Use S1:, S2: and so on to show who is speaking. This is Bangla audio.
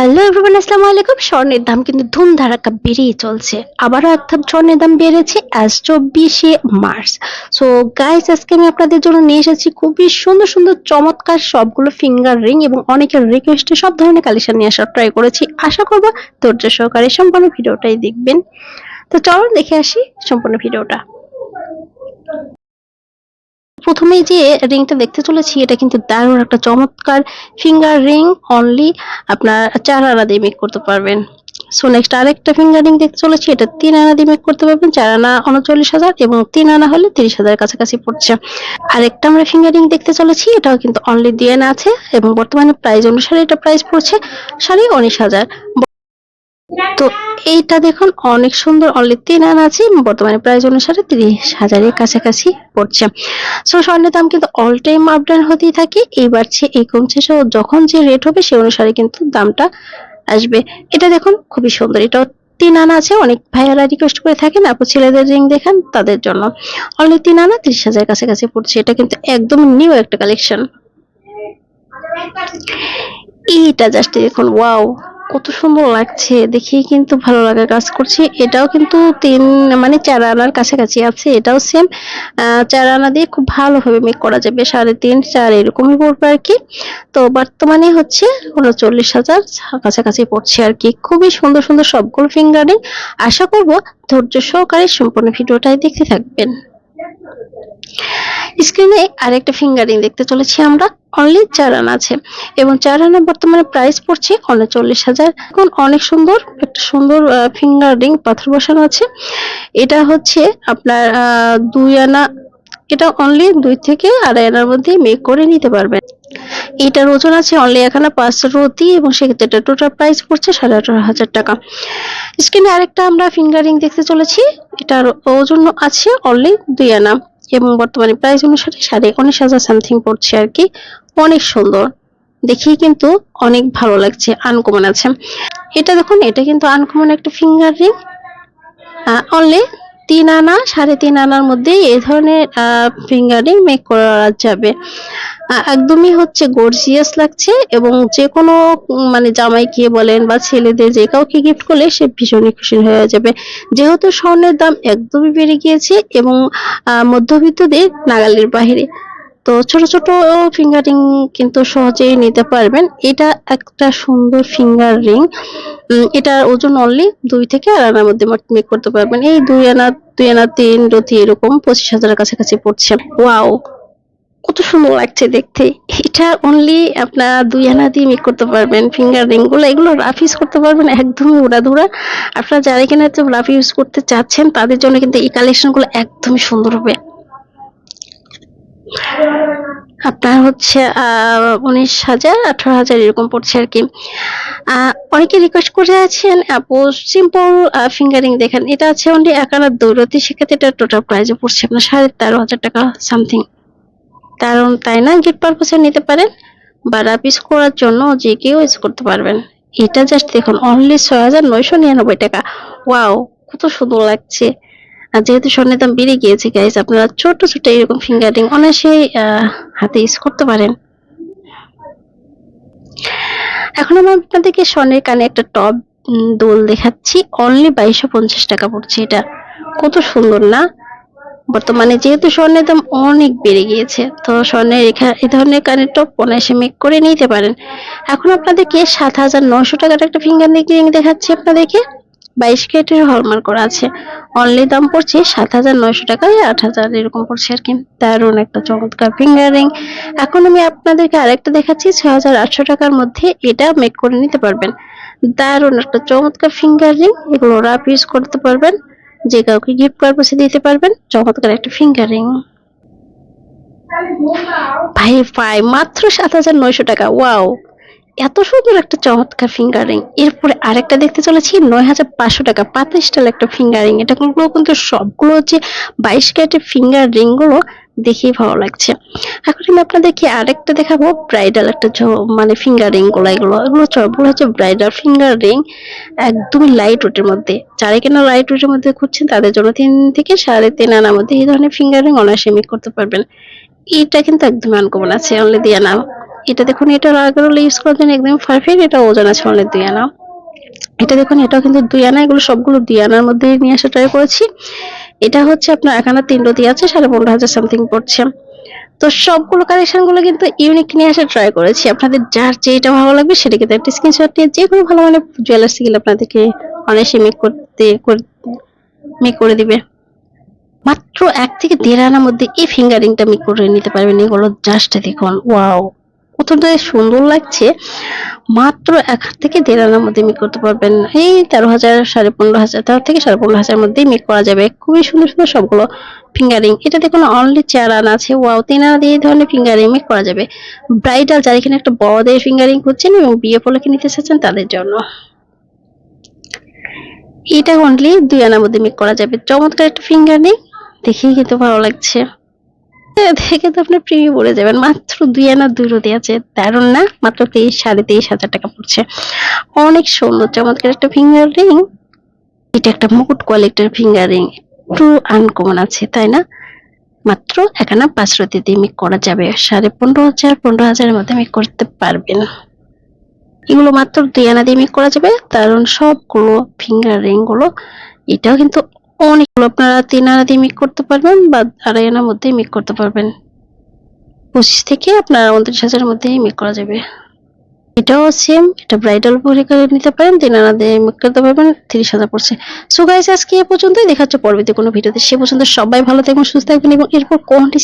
S1: হ্যালো এভরিওয়ান, আসসালামু আলাইকুম। স্বর্ণের দাম কিন্তু ধুমধারাক্কা বেড়েই চলছে। আবারও অর্থাৎ স্বর্ণের দাম বেড়েছে আজ চব্বিশে মার্চ। সো গাইস আজকে আমি আপনাদের জন্য নিয়ে এসেছি খুবই সুন্দর সুন্দর, চমৎকার সবগুলো ফিঙ্গার রিং এবং অনেকের রিকোয়েস্টে সব ধরনের কালেকশন নিয়ে আসার ট্রাই করেছি। আশা করব ধৈর্য সহকারে সম্পূর্ণ ভিডিওটাই দেখবেন। তো চলুন দেখে আসি সম্পূর্ণ ভিডিওটা। প্রথমে যে রিংটা দেখতে চলেছি, এটা কিন্তু দারুণ একটা চমৎকার ফিঙ্গার রিং অনলি আপনার চার আনা দিয়ে মেক করতে পারবেন। সো নেক্সট আরেকটা ফিঙ্গার রিং দেখতে চলেছি, এটা তিন আনা দিয়ে মেক করতে পারবেন, চার আনা উনচল্লিশ হাজার এবং তিন আনা হলে তিরিশ হাজার কাছাকাছি পড়ছে। আরেকটা আমরা ফিঙ্গার রিং দেখতে চলেছি, এটাও কিন্তু অনলি দিয়ে আনা আছে এবং বর্তমানে প্রাইস অনুসারে এটা প্রাইস পড়ছে সাড়ে উনিশ হাজার। তো এইটা দেখুন, অনেক সুন্দর অনলি তিন আনা আছে বর্তমানে প্রাইস অনুসারে তিরিশ হাজারের কাছাকাছি পড়ছে। সো স্বর্ণের দাম কিন্তু অল টাইম আপ ডাউন হতেই থাকে। এই বাড়ছে এই কমছে সো যখন যে রেট হবে, সে অনুসারে কিন্তু দামটা আসবে। এটা দেখুন, খুবই সুন্দর। এটাও তিন আনা আছে, অনেক ভাইয়ারা রিকোয়েস্ট করে থাকেন, আপু ছেলেদের রিং দেখান তাদের জন্য। অনলি তিন আনা, তিরিশ হাজার কাছাকাছি পড়ছে। এটা কিন্তু একদম নিউ একটা কালেকশন এইটা জাস্ট দেখুন ওয়াও কত সুন্দর লাগছে, দেখেই কিন্তু ভালো লাগা কাজ করছে। এটাও কিন্তু তিন মানে চার আনার কাছাকাছি আছে, এটাও সেম চার আনা দিয়ে খুব ভালোভাবে মেক করা যাবে, সাড়ে তিন, চার, এরকমই পড়বে আর কি। তো বর্তমানে হচ্ছে উনচল্লিশ হাজার কাছাকাছি পড়ছে আর কি। খুবই সুন্দর সুন্দর সবগুলো ফিঙ্গারিং আশা করব ধৈর্য সহকারে সম্পূর্ণ ভিডিওটাই দেখতে থাকবেন। স্ক্রিনে আরেকটা ফিঙ্গারিং দেখতে চলেছি আমরা। অনলি চার আনা আছে। এবং চার আনা বর্তমানে প্রাইস পড়ছে উনচল্লিশ হাজার। এখন অনেক সুন্দর, একটা সুন্দর ফিঙ্গার রিং পাথর বসানো আছে। এটা হচ্ছে আপনার দুই আনা, এটা অনলি দুই থেকে আড়াই আনার মধ্যে মেক করে নিতে পারবেন। এটার ওজন আছে অনলি এখানে পাঁচশো রতি এবং সেক্ষেত্রে এটা টোটাল প্রাইস পড়ছে সাড়ে আঠারো হাজার টাকা। স্ক্রিনে আরেকটা আমরা ফিঙ্গারিং দেখতে চলেছি। এটার ওজন আছে অনলি দুই আনা। এবং বর্তমানে প্রাইস অনুসারে সাড়ে উনিশ হাজার সামথিং পড়ছে আর কি। অনেক সুন্দর। দেখেই কিন্তু অনেক ভালো লাগছে আনকমন আছে। এটা দেখুন, এটা কিন্তু আনকমন একটা ফিঙ্গার রিং অনলি তিন আনা, সাড়ে তিন আনার মধ্যে এ ধরনের ফিঙ্গারিং মেক করা যাবে। একদমই হচ্ছে গর্জিয়াস লাগছে এবং যে কোনো মানে জামাইকে বলেন বা ছেলেদের যে কাউকে গিফট করলে সে ভীষণই খুশি হয়ে যাবে। যেহেতু স্বর্ণের দাম একদমই বেড়ে গিয়েছে এবং মধ্যবিত্তদের নাগালের বাইরে তো ছোট ছোট ফিঙ্গারিং কিন্তু সহজেই নিতে পারবেন। এটা একটা সুন্দর ফিঙ্গার রিং এটার ওজন অনলি দুই থেকে আড়াই আনার মধ্যে মেক করতে পারবেন। এই দুই আনা দুই আনা, তিন রতি এরকম পঁচিশ হাজারের কাছাকাছি পড়ছে। ওয়াও কত সুন্দর লাগছে দেখতে। এটা অনলি আপনার দুই আনা দিয়ে মেক করতে পারবেন ফিঙ্গার রিংগুলো। এগুলো রাফ ইউজ করতে পারবেন, একদমই উড়াধুরা। আপনারা যারা তো রাফ ইউজ করতে চাচ্ছেন, তাদের জন্য কিন্তু এই কালেকশনগুলো একদমই সুন্দর হবে। আপনার হচ্ছে উনিশ হাজার, আঠারো হাজার এরকম পড়ছে আর কি। অনেকে রিকোয়েস্ট করে আছেন আপু সিম্পল ফিঙ্গারিং দেখেন। এটা আছে অনলি একানা দৌড়তি সেক্ষেত্রে এটা টোটাল প্রাইজে পড়ছে আপনার সাড়ে তেরো হাজার টাকা সামথিং কারণ তাই না গিফট পারপাসে নিতে পারেন, বা রাপিস করার জন্য যে কেউ ইউজ করতে পারবেন। এটা জাস্ট দেখুন অনলি ছয় হাজার নয়শো নিরানব্বই টাকা। ওয়াও কত সুন্দর লাগছে। আর যেহেতু স্বর্ণের দাম বেড়ে গিয়েছে গাইজ আপনারা ছোট ছোট এরকম ফিঙ্গারিং অনায়াসেই হাতে ইউজ করতে পারেন। এখন আমি আপনাদেরকে স্বর্ণের কানে একটা টপ দোল দেখাচ্ছি। অনলি বাইশশো পঞ্চাশ টাকা পড়ছে এটা। কত সুন্দর না? বর্তমানে যেহেতু স্বর্ণের দাম অনেক বেড়ে গিয়েছে, তো স্বর্ণের এই ধরনের কানের টপ অনায়াসে মেক করে নিতে পারেন। এখন আপনাদেরকে সাত হাজার নশো টাকার একটা ফিঙ্গার রিং দেখাচ্ছি আপনাদেরকে। বাইশ ক্যারেটের হলমার্ক করা আছে। অনলি দাম পড়ছে সাত হাজার নয়শো টাকায়, আট হাজার এরকম পড়ছে আর কি। দারুণ একটা চমৎকার ফিঙ্গার রিং এখন আমি আপনাদেরকে আরেকটা দেখাচ্ছি, ছয় হাজার আটশো টাকার মধ্যে এটা মেক করে নিতে পারবেন। দারুণ একটা চমৎকার ফিঙ্গার রিং এগুলো রাপ ইউজ করতে পারবেন। যে কাউকে গিফট পারপাসে দিতে পারবেন, চমৎকার একটা ফিঙ্গার রিং ভাই ভাই, মাত্র সাত হাজার নয়শো টাকা ওয়াও এত সুন্দর একটা চমৎকার ফিঙ্গারিং এরপরে আরেকটা দেখতে চলেছি, নয় হাজার পাঁচশো টাকা পাতা স্টাইল একটা ফিঙ্গারিং এটা গুলো কিন্তু সবগুলো হচ্ছে বাইশ ক্যারেটের ফিঙ্গার রিংগুলো দেখেই ভালো লাগছে। এখন আমি আপনাদেরকে আরেকটা দেখাবো ব্রাইডাল একটা মানে ফিঙ্গার রিংগুলো এগুলো। এগুলো সবগুলো হচ্ছে ব্রাইডাল ফিঙ্গার রিং একদমই লাইট ওয়েটের মধ্যে। যারা কিনা লাইট ওয়েটের মধ্যে খুঁজছেন, তাদের জন্য তিন থেকে সাড়ে তিন আনার মধ্যে এই ধরনের ফিঙ্গার রিং অনায়াসে মেক করতে পারবেন। এটা কিন্তু একদমই আনকমন আছে অনলি দিয়ে নাও। এটা দেখুন, এটা রাগারোল ইউজ করার জন্য একদম পারফেক্ট এটা ওজন আছে অনেক দুই আনা এটা দেখুন, এটাও কিন্তু দুই আনা এগুলো সবগুলো দুই আনার মধ্যে নিয়ে আসা ট্রাই করেছি। এটা হচ্ছে আপনার এখানে তিন রতি আছে, সাড়ে পনেরো হাজার সামথিং পড়ছে। তো সবগুলো কালেকশনগুলো কিন্তু ইউনিক নিয়ে আসা ট্রাই করেছি। আপনাদের যার যেটা ভালো লাগবে সেটা কিন্তু একটা স্ক্রিনশট নিয়ে যে কোনো ভালো মানে জুয়েলার্স গেলে আপনাদেরকে অনায়াসে মেক করতে মেক করে দিবে। মাত্র এক থেকে দেড় আনার মধ্যে এই ফিঙ্গারিংটা মেক করে নিতে পারবেন, এগুলো জাস্ট দেখুন ওয়াও কতটা সুন্দর লাগছে, মাত্র এক হাত থেকে দেড় আনার মধ্যে মেক করতে পারবেন। এই তেরো হাজার, সাড়ে পনেরো হাজার, তেরো থেকে সাড়ে পনেরো হাজার মধ্যেই মেক করা যাবে। খুবই সুন্দর সুন্দর সবগুলো ফিঙ্গারিং। এটা দেখুন অনলি চার আনা আছে। ওয়াও তিন আনা দিয়ে এই ধরনের ফিঙ্গারিং মেক করা যাবে। ব্রাইডাল যারা এখানে একটা বড় দিয়ে ফিঙ্গারিং করছেন এবং বিয়ে পলকে নিতে চাচ্ছেন, তাদের জন্য। এটা অনলি দুই আনার মধ্যে মেক করা যাবে। চমৎকার একটা ফিঙ্গারিং। দেখেই কিন্তু ভালো লাগছে। দেখে তো আপনি প্রেমে পড়ে যাবেন। মাত্র দুই আনা দুই রতি আছে। দারুণ না? মাত্র তেইশ, সাড়ে তেইশ হাজার টাকা পড়ছে। অনেক সুন্দর, চমৎকার একটা ফিঙ্গার রিং এটা একটা মুকুট কোয়ালিটির ফিঙ্গার রিং একটু আনকমন আছে, তাই না? মাত্র এখানে পাঁচ রতি দিয়ে মেক করা যাবে। সাড়ে পনেরো হাজার, পনেরো হাজারের মধ্যে মেক করতে পারবেন। এগুলো মাত্র দুই আনা দিয়ে মেক করা যাবে। কারণ সবগুলো ফিঙ্গার রিংগুলো। এটাও কিন্তু অনেকগুলো আপনারা তিন আনা দিয়ে করতে পারবেন বা আড়াই আনার মধ্যেই মেক করতে পারবেন। পঁচিশ থেকে আপনার উনত্রিশ হাজারের মধ্যেই মিক করা যাবে। এটাও সেম এটা ব্রাইডাল পরে নিতে পারেন তিন আনা দিয়ে মিক করতে পারবেন, তিরিশ হাজার পড়ছে। সো গাইস আজকে এ পর্যন্তই, দেখা হচ্ছে পরবর্তী কোনো ভিডিওতে। সে পর্যন্ত সবাই ভালো থাকবেন, সুস্থ থাকবেন এবং এরপর কোনটি